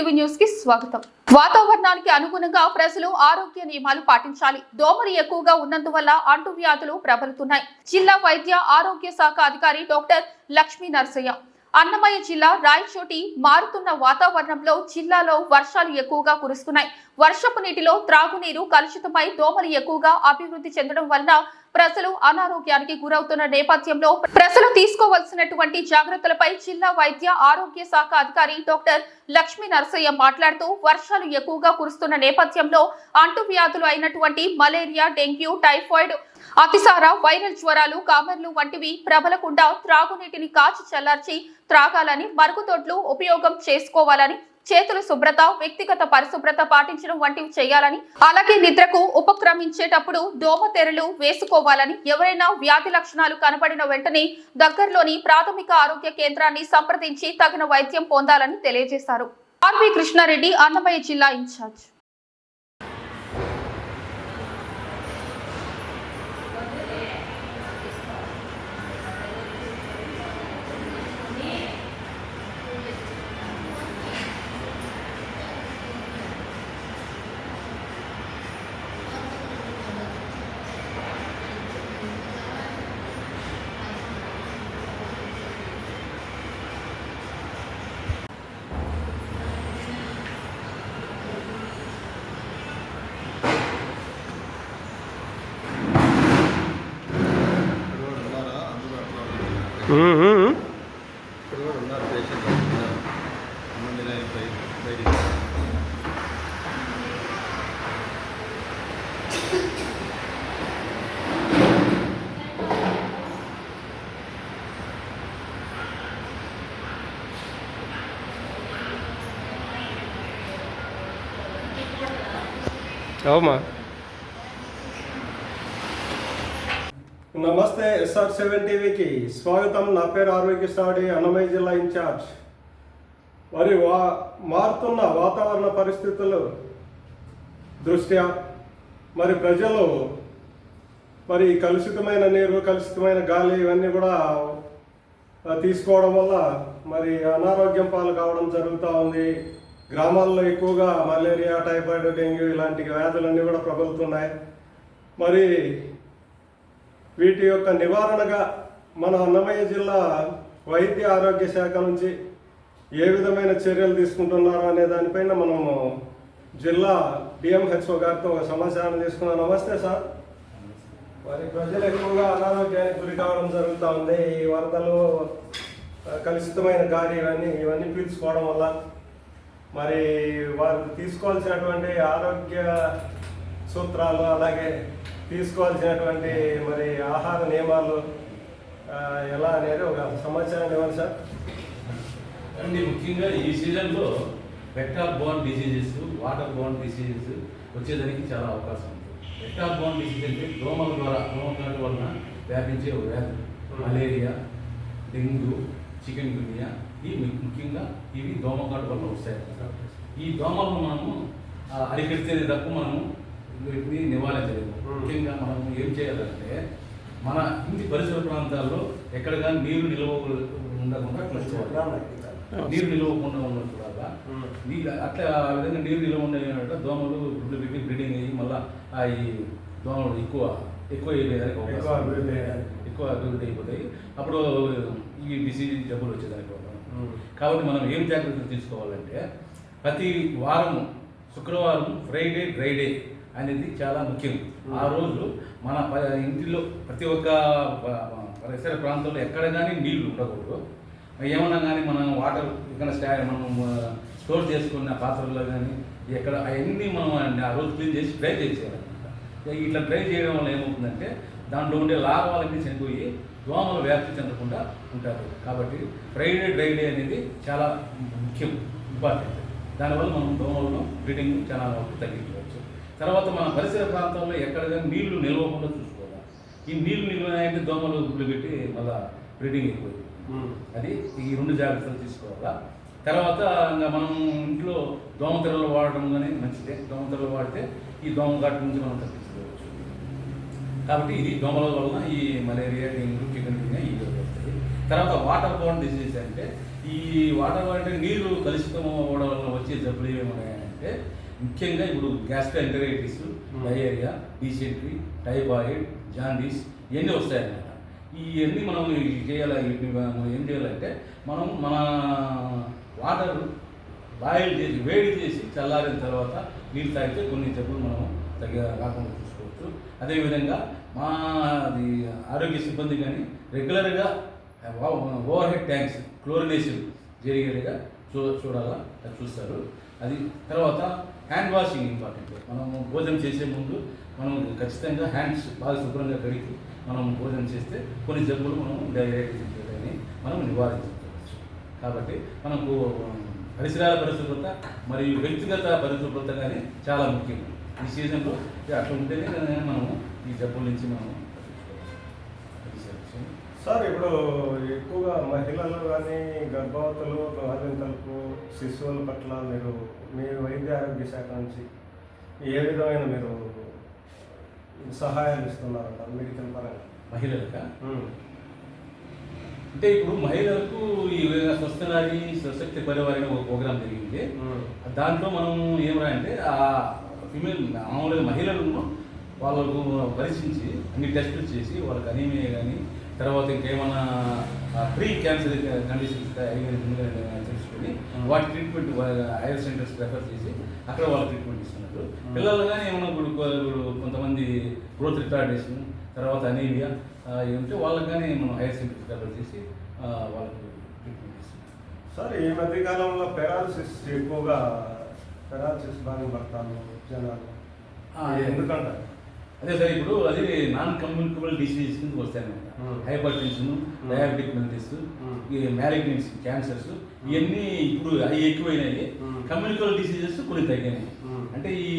TV న్యూస్కి స్వాగతం. వాతావరణానికి అనుగుణంగా ప్రజలు ఆరోగ్య నియమాలు పాటించాలి. దోమలు ఎక్కువగా ఉన్నందువల్ల అంటువ్యాధులు ప్రబలుతున్నాయి. జిల్లా వైద్య ఆరోగ్య శాఖ అధికారి డాక్టర్ లక్ష్మీ నరసయ్య అన్నమయ్య జిల్లా రాయచోటి మారుతున్న వాతావరణంలో జిల్లాలో వర్షాలు ఎక్కువగా కురుస్తున్నాయి. వర్షపు నీటిలో త్రాగునీరు కలుషితమై దోమలు ఎక్కువగా అభివృద్ధి చెందడం వలన ప్రజలు అనారోగ్యానికి గురవుతున్న నేపథ్యంలో ప్రజలు తీసుకోవాల్సినటువంటి జాగ్రత్తలపై జిల్లా వైద్య ఆరోగ్య శాఖ అధికారి డాక్టర్ లక్ష్మీ నరసయ్య మాట్లాడుతూ వర్షాలు ఎక్కువగా కురుస్తున్న నేపథ్యంలో అంటువ్యాధులు అయినటువంటి మలేరియా డెంగ్యూ టైఫాయిడ్ అతిసార వైరల్ జ్వరాలు కామర్లు వంటివి ప్రబలకుండా త్రాగునీటిని కాచి చల్లార్చి త్రాగాలని మరుగుదొడ్లు ఉపయోగం చేసుకోవాలని చేతులు శుభ్రత వ్యక్తిగత పరిశుభ్రత పాటించడం వంటివి చేయాలని అలాగే నిద్రకు ఉపక్రమించేటప్పుడు దోమ తెరలు వేసుకోవాలని ఎవరైనా వ్యాధి లక్షణాలు కనబడిన వెంటనే దగ్గరలోని ప్రాథమిక ఆరోగ్య కేంద్రాన్ని సంప్రదించి తగిన వైద్యం పొందాలని తెలియజేశారు. ఆర్వి కృష్ణారెడ్డి అన్నమయ్య జిల్లా ఇన్ఛార్జ్. అవమా నమస్తే ఎస్ఆర్ సెవెన్ టీవీకి. స్వాగతం. నా పేరు ఆరోగ్య సాడి అన్నమయ్య జిల్లా ఇన్ఛార్జ్. మరి వా మారుతున్న వాతావరణ పరిస్థితులు దృష్ట్యా? మరి ప్రజలు మరి కలుషితమైన నీరు కలుషితమైన గాలి ఇవన్నీ కూడా తీసుకోవడం వల్ల మరి అనారోగ్యం పాలు కావడం జరుగుతూ ఉంది. గ్రామాల్లో ఎక్కువగా మలేరియా టైఫాయిడ్ డెంగ్యూ ఇలాంటి వ్యాధులన్నీ కూడా ప్రబలుతున్నాయి. మరి వీటి యొక్క నివారణగా మన అన్నమయ్య జిల్లా వైద్య ఆరోగ్య శాఖ నుంచి ఏ విధమైన చర్యలు తీసుకుంటున్నారు అనే దానిపైన మనము జిల్లా డిఎంహెచ్ఓ గారితో ఒక సమాచారం తీసుకున్నాం నమస్తే సార్. మరి ప్రజలు ఎక్కువగా అనారోగ్యానికి గురి కావడం జరుగుతూ ఉంది. ఈ వరదలు కలుషితమైన గాలి ఇవన్నీ ఇవన్నీ పీల్చుకోవడం వల్ల మరి వారు తీసుకోవాల్సినటువంటి ఆరోగ్య సూత్రాలు అలాగే తీసుకోవాల్సినటువంటి మరి ఆహార నియమాలు ఎలా అనేది ఒక సమాచారం ఇవ్వండి సార్. అండి ముఖ్యంగా ఈ సీజన్లో vector borne diseases water borne diseases వచ్చేదానికి చాలా అవకాశం ఉంది. వెక్టార్ బోర్న్ డిసీజ్ అంటే దోమల ద్వారా దోమల వలన వ్యాపించే ఒక వ్యాధి మలేరియా డెంగ్యూ చికెన్ గునియా ఈ ముఖ్యంగా ఇవి దోమకాటు వల్ల వస్తాయి. ఈ దోమలను మనము ఆ, అరికడితేనే తప్ప మనము వీటిని నివారించలేము ముఖ్యంగా మనం ఏం చేయాలంటే మన ఇంటి పరిసర ప్రాంతాల్లో ఎక్కడ కానీ నీరు నిల్వ ఉండకుండా చూసుకోవాలి. నీరు నిలవకుండా ఉన్నట్టు వల్ల నీళ్ళు అట్లా ఆ విధంగా నీరు నిల్వ ఉండే దోమలు గుడ్లు బిగి బ్రీడింగ్ అయ్యి మళ్ళీ ఆ ఈ దోమలు ఎక్కువ ఎక్కువ ఎక్కువ. అభివృద్ధి అయ్యేదానికి. ఎక్కువ అభివృద్ధి అయిపోతాయి. అప్పుడు ఈ డిసీజ్ జబ్బులు వచ్చేదానికి. కాబట్టి మనం ఏం జాగ్రత్తలు తీసుకోవాలంటే ప్రతి వారం శుక్రవారం ఫ్రైడే డ్రైడే అనేది చాలా ముఖ్యం. ఆ రోజు మన ఇంటిలో ప్రతి ఒక్క పరిసర ప్రాంతంలో ఎక్కడ కానీ నీళ్ళు ఉండకూడదు. ఏమన్నా కానీ మనం వాటర్ ఇక్కడ స్టా మనం స్టోర్ చేసుకున్న పాత్రల్లో కానీ ఎక్కడ అవన్నీ మనం ఆ రోజు క్లీన్ చేసి డ్రై చేసేయాలన్నమాట. ఇట్లా డ్రై చేయడం వల్ల ఏమవుతుందంటే దాంట్లో ఉండే లాభాలన్నీ చనిపోయి దోమలు వ్యాప్తి చెందకుండా ఉంటారు. కాబట్టి ఫ్రైడే డ్రై డే అనేది చాలా ముఖ్యం ఇంపార్టెంట్. దానివల్ల మనం దోమలను బ్రీడింగ్ చాలా వరకు తగ్గించవచ్చు. తర్వాత మన పరిసర ప్రాంతంలో ఎక్కడ కానీ నీళ్ళు నిల్వకుండా చూసుకోవాలి? ఈ నీళ్ళు నిల్వనాయంటే దోమలు గుడ్లు పెట్టి మళ్ళీ బ్రీడింగ్ ఎక్కువ అది ఈ రెండు జాగ్రత్తలు తీసుకోవాలా? తర్వాత ఇంకా మనం ఇంట్లో దోమతెరలు వాడడం కానీ మంచిదే. దోమతెరలు వాడితే ఈ దోమ ఘాటు నుంచి మనం తప్పించుకోవచ్చు. కాబట్టి ఇది దోమల వలన ఈ మలేరియా డెంగ్యూ చికెన్ గున్యా ఈ వస్తాయి తర్వాత వాటర్ బోర్న్ డిసీజ్ అంటే ఈ వాటర్ అంటే నీరు కలుషితం అవ్వడం వల్ల వచ్చే జబ్బులు ఏమేమి ముఖ్యంగా ఇప్పుడు gastritis diarrhoea dysentery typhoid jaundice ఇవన్నీ వస్తాయన్నమాట. ఇవన్నీ మనం చేయాలి ఏం చేయాలంటే మనం మన వాటర్ బాయిల్ చేసి వేడి చేసి చల్లారిన తర్వాత నీళ్ళు తాగితే కొన్ని జబ్బులు మనం తగ్గ రాకుండా చూసుకోవచ్చు. అదేవిధంగా మా అది ఆరోగ్య సిబ్బంది కానీ రెగ్యులర్గా ఓవర్ హెడ్ ట్యాంక్స్ క్లోరినేషన్ జరిగేట్టుగా చూ చూడాలా చూస్తారు. అది తర్వాత హ్యాండ్ వాషింగ్ ఇంపార్టెంట్ మనము భోజనం చేసే ముందు మనం ఖచ్చితంగా హ్యాండ్స్ బాగా శుభ్రంగా కడిగి మనం భోజనం చేస్తే కొన్ని జబ్బులు మనం డైరెక్ట్ మనం నివారించవచ్చు. కాబట్టి మనకు పరిసరాల పరిశుభ్రత మరియు వ్యక్తిగత పరిశుభ్రత కానీ చాలా ముఖ్యం. ఈ సీజన్లో అట్లా ఉంటేనే మనము ఈ జబ్బుల నుంచి మనం సార్ ఇప్పుడు ఎక్కువగా మహిళలు కానీ గర్భవతులు బాలింతలకు శిశువుల పట్ల మీరు మీ వైద్య ఆరోగ్య శాఖ నుంచి ఏ విధమైన మీరు సహాయాలు ఇస్తున్నారంట మెడికల్ పరంగా మహిళలక. అంటే ఇప్పుడు మహిళలకు ఈ విధంగా స్వస్థ నారి సశక్తి పరివారం ఒక ప్రోగ్రామ్ జరిగింది. దాంట్లో మనం ఏమరా అంటే ఆ ఫిమేల్ మామూలుగా మహిళలను వాళ్ళకు పరీక్షించి అన్ని టెస్టులు చేసి వాళ్ళకి అనీమియా కానీ తర్వాత ఇంకేమైనా ప్రీ క్యాన్సర్ కండిషన్స్ తెలుసుకొని వాటి ట్రీట్మెంట్ హైయర్ సెంటర్స్ రెఫర్ చేసి అక్కడ వాళ్ళ ట్రీట్మెంట్ ఇస్తున్నారు. పిల్లలు కానీ ఏమైనా ఇప్పుడు కొంతమంది గ్రోత్ రిటార్డేషన్ తర్వాత అనీమియా ఏమంటే వాళ్ళకి కానీ మనం హైయర్ సెంటర్స్ రెఫర్ చేసి వాళ్ళకి ట్రీట్మెంట్ ఇస్తున్నాం సార్ ఈ మధ్య కాలంలో పెరాలసిస్ ఎక్కువగా పెరాలసిస్ బాగా పడతాను జనాలు. ఆ, ఎందుకంటే అదే సార్ ఇప్పుడు అది నాన్ కమ్యూనికబుల్ డిసీజెస్ కింద వస్తాయన్నమాట. Hypertension diabetic mellitus. ఈ మ్యాలిగ్నెన్స్ క్యాన్సర్స్ ఇవన్నీ ఇప్పుడు అవి ఎక్కువైనాయి. కమ్యూనికబుల్ డిసీజెస్ కొన్ని తగ్గినాయి. అంటే ఈ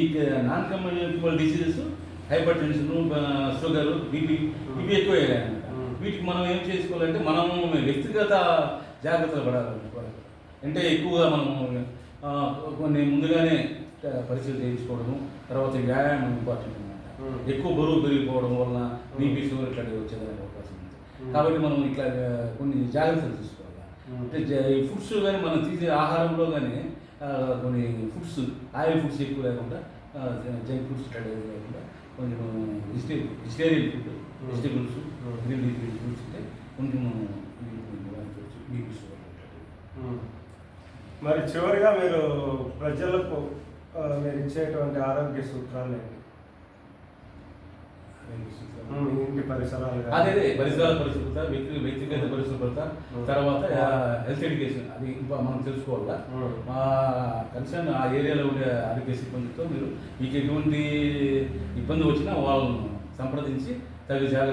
non communicable diseases hypertension sugar BP ఇవి Hmm. వీటికి మనం ఏం చేసుకోవాలంటే మనము వ్యక్తిగత జాగ్రత్తలు పడాలి అంటే ఎక్కువగా మనము ఆ, కొన్ని ముందుగానే పరీక్షలు చేయించుకోవడము తర్వాత వ్యాయామం ఇంపార్టెంట్. ఎక్కువ బరువు పెరిగిపోవడం వలన బీపీ షుగర్ ఇట్లాంటివి వచ్చేదానికి అవకాశం ఉంది. కాబట్టి మనం ఇట్లా కొన్ని జాగ్రత్తలు తీసుకోవాలి. అంటే జ- ఈ ఫుడ్స్ కానీ మనం తీసే ఆహారంలో కానీ కొన్ని ఫుడ్స్ ఆయిల్ ఫుడ్స్ ఎక్కువ లేకుండా జంక్ ఫుడ్స్ ఇట్లాంటివి లేకుండా కొంచెం vegetable vegetarian food vegetables. Green leafy foods అంటే కొంచెం బీపీ షుగర్. మరి చివరిగా మీరు ప్రజలకు మీరు ఇచ్చేటువంటి ఆరోగ్య సూత్రాలు ఏంటి ఇంటి పరిసరాలు. అదే పరిసరాల పరిశుభ్రత వ్యక్తి వ్యక్తిగత పరిశుభ్రత. తర్వాత హెల్త్ ఎడ్యుకేషన్ అది ఇంకా మనం తెలుసుకోవాలా. మా కన్సర్న్ ఆ ఏరియాలో ఉండే ఆరోగ్య సిబ్బందితో మీరు మీకు ఎటువంటి ఇబ్బంది వచ్చినా వాళ్ళను సంప్రదించి తగు జాగ్రత్త